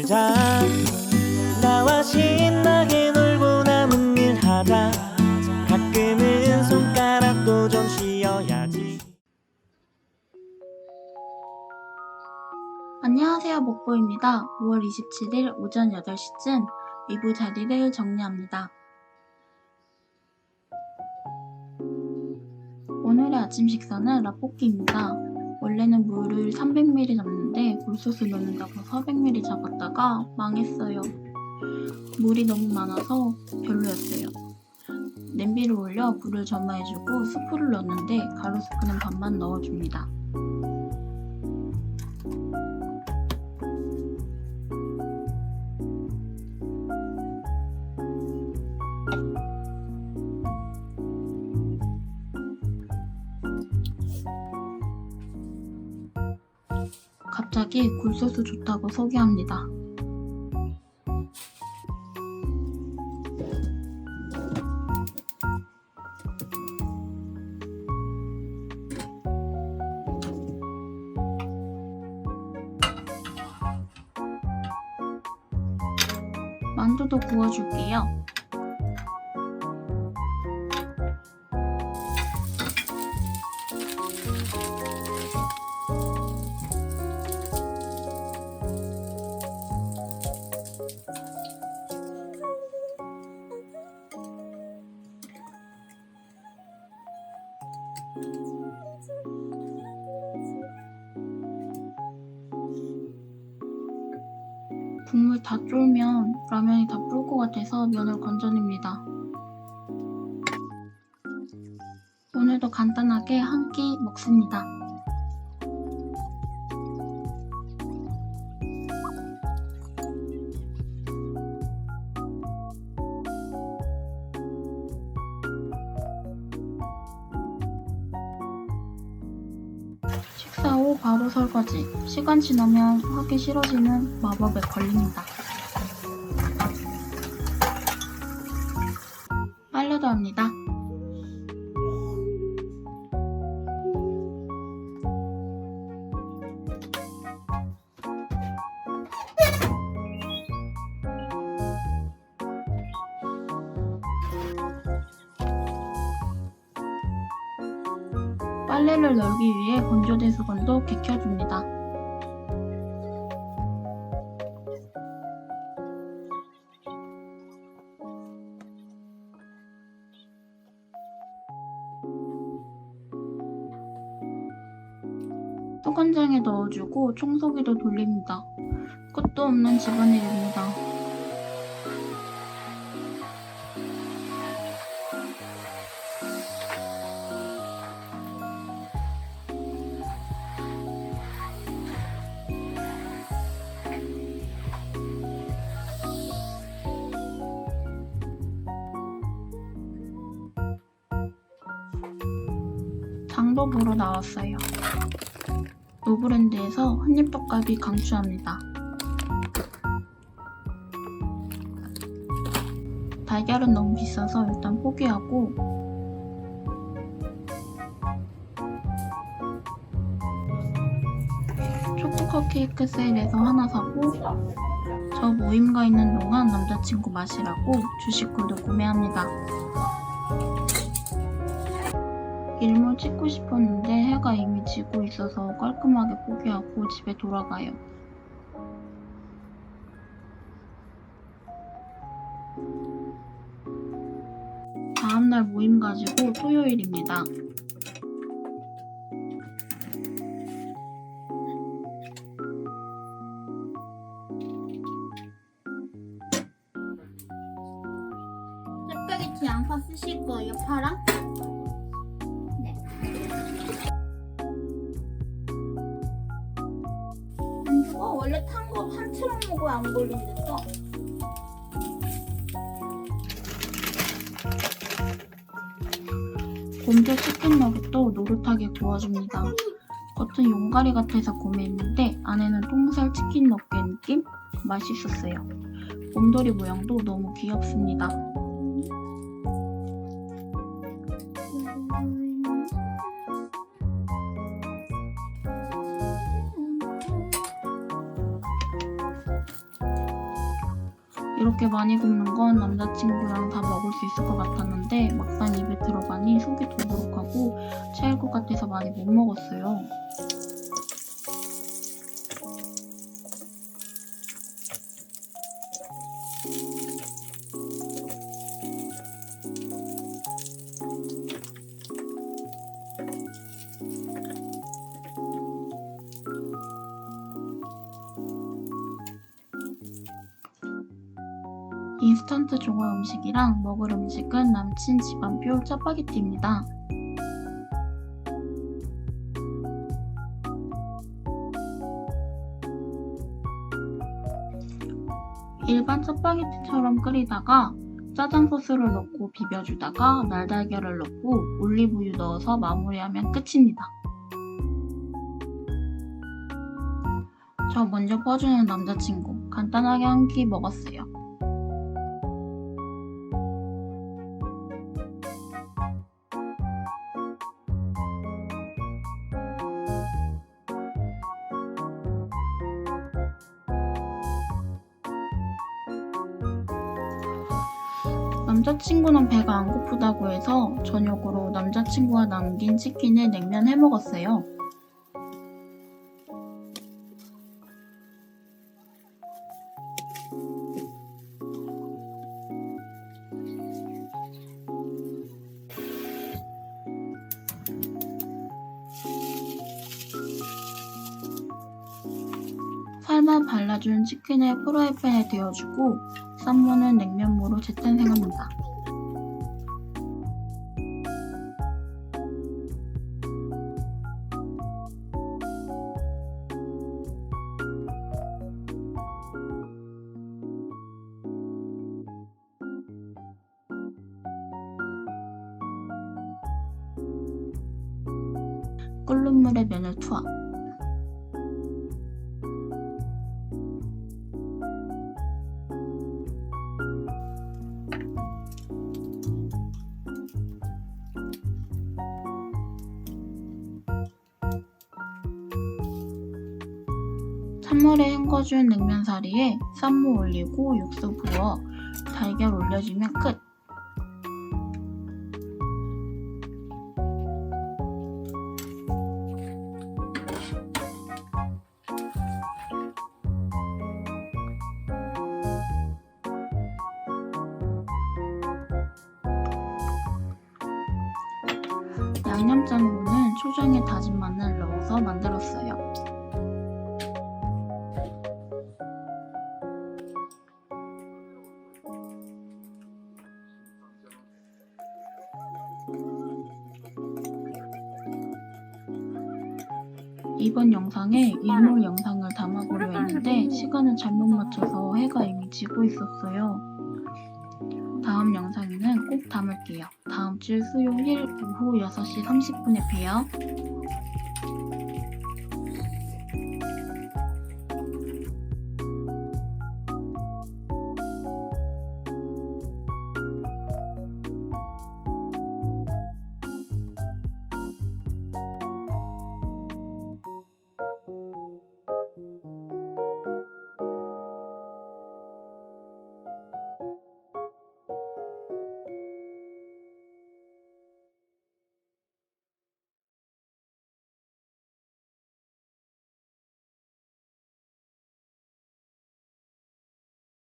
놀자 나와 신나게 놀고 남은 일 하자 가끔은 손가락도 좀 쉬어야지 안녕하세요, 목보입니다. 5월 27일 오전 8시쯤 위부 자리를 정리합니다. 오늘의 아침 식사는 라볶이입니다. 원래는 물을 300ml 잡는데 굴소스 넣는다고 400ml 잡았다가 망했어요. 물이 너무 많아서 별로였어요. 냄비를 올려 물을 점화해주고 스프를 넣었는데 가루 스프는 반만 넣어줍니다. 갑자기 굴소스 좋다고 소개합니다. 만두도 구워줄게요. 국물 다 쫄면 라면이 다 불 것 같아서 면을 건져냅니다. 오늘도 간단하게 한 끼 먹습니다. 설거지. 시간 지나면 하기 싫어지는 마법에 걸립니다. 빨래도 합니다. 빨래를 널기 위해 건조대 수건도 개켜줍니다. 수건장에 넣어주고 청소기도 돌립니다. 끝도 없는 집안일입니다. 보러 나왔어요. 노브랜드에서 한입떡갈비 강추합니다. 달걀은 너무 비싸서 일단 포기하고 초코컵 케이크 세일에서 하나 사고 저 모임 가 있는 동안 남자친구 마시라고 주식콜도 구매합니다. 일몰 찍고 싶었는데 해가 이미 지고 있어서 깔끔하게 포기하고 집에 돌아가요. 다음날 모임 가지고 토요일입니다. 짜파게티 양파 쓰실 거예요, 파랑? 한처럼 먹어야 안 걸린댔어. 곰도 치킨 너겟도 노릇하게 구워줍니다. 겉은 용가리 같아서 구매했는데 안에는 통살 치킨 너겟 느낌? 맛있었어요. 곰돌이 모양도 너무 귀엽습니다. 이렇게 많이 굽는 건 남자친구랑 다 먹을 수 있을 것 같았는데 막상 입에 들어가니 속이 더부룩하고 체할 것 같아서 많이 못 먹었어요. 인스턴트 종합 음식이랑 먹을 음식은 남친 집안표 짜파게티입니다. 일반 짜파게티처럼 끓이다가 짜장 소스를 넣고 비벼주다가 날달걀을 넣고 올리브유 넣어서 마무리하면 끝입니다. 저 먼저 퍼주는 남자친구 간단하게 한 끼 먹었어요. 남자친구는 배가 안 고프다고 해서 저녁으로 남자친구가 남긴 치킨을 냉면 해 먹었어요. 발라준 치킨을 프라이팬에 데워주고 쌈무는 냉면무로 재탄생합니다. 끓는 물에 면을 투하. 찬물에 헹궈준 냉면 사리에 쌈무 올리고 육수 부어 달걀 올려주면 끝. 양념장으로는 초장에 다진 마늘 넣어서 만들었어 이번 영상에 일몰 영상을 담아보려 했는데 시간을 잘못 맞춰서 해가 이미 지고 있었어요. 다음 영상에는 꼭 담을게요. 다음 주 수요일 오후 6시 30분에 봬요.